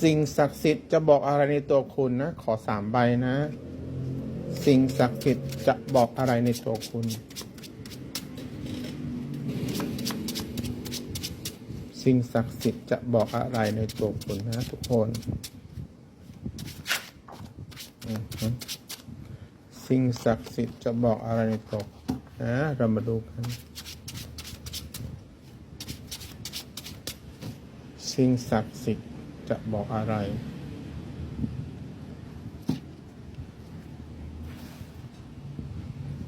สิ่งศักดิ์สิทธิ์จะบอกอะไรในตัวคุณนะ ขอสามใบนะ สิ่งศักดิ์สิทธิ์จะบอกอะไรในตัวคุณ สิ่งศักดิ์สิทธิ์จะบอกอะไรในตัวคุณนะ ทุกคน สิ่งศักดิ์สิทธิ์จะบอกอะไรในตัวนะเรามาดูกัน สิ่งศักดิ์สิทธิ์ จะบอกอะไร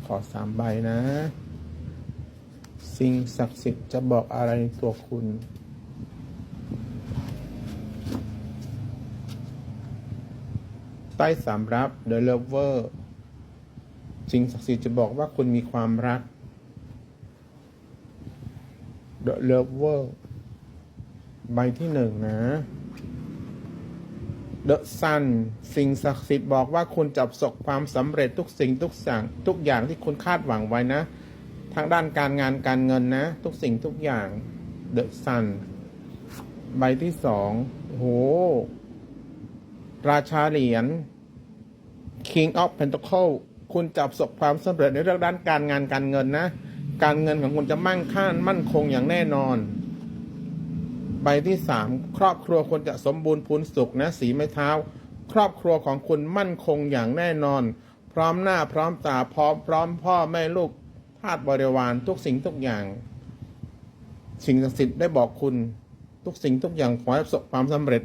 ขอสามใบนะ สิ่งศักดิ์สิทธิ์จะบอกอะไรในตัวคุณใต้สามรับ The Lover สิ่งศักดิ์สิทธิ์จะบอกว่าคุณมีความรัก The Lover ใบที่หนึ่งนะ The Sun สิ่งศักดิ์สิทธิ์บอกว่าคุณจะประสบความสำเร็จทุกสิ่งทุกอย่างทุกอย่างที่คุณคาดหวังไว้นะ ทางด้านการงานการเงินนะ ทุกสิ่งทุกอย่าง The Sun ใบที่สองโห ราชาเหรียญ King of Pentacle คุณจะประสบความสำเร็จในเรื่องด้านการงานการเงินนะ การเงินของคุณจะมั่งคั่งมั่นคงอย่างแน่นอน ใบที่สามครอบครัวควรจะสมบูรณ์พูนสุขนะสีไม้เท้า ครอบครัวของคุณมั่นคงอย่างแน่นอน พร้อมหน้าพร้อมตาพร้อมพร้อมพ่อแม่ลูกทาตบริวารทุกสิ่งทุกอย่าง สิ่งศักดิ์สิทธิ์ได้บอกคุณทุกสิ่งทุกอย่างขอให้ประสบความสำเร็จ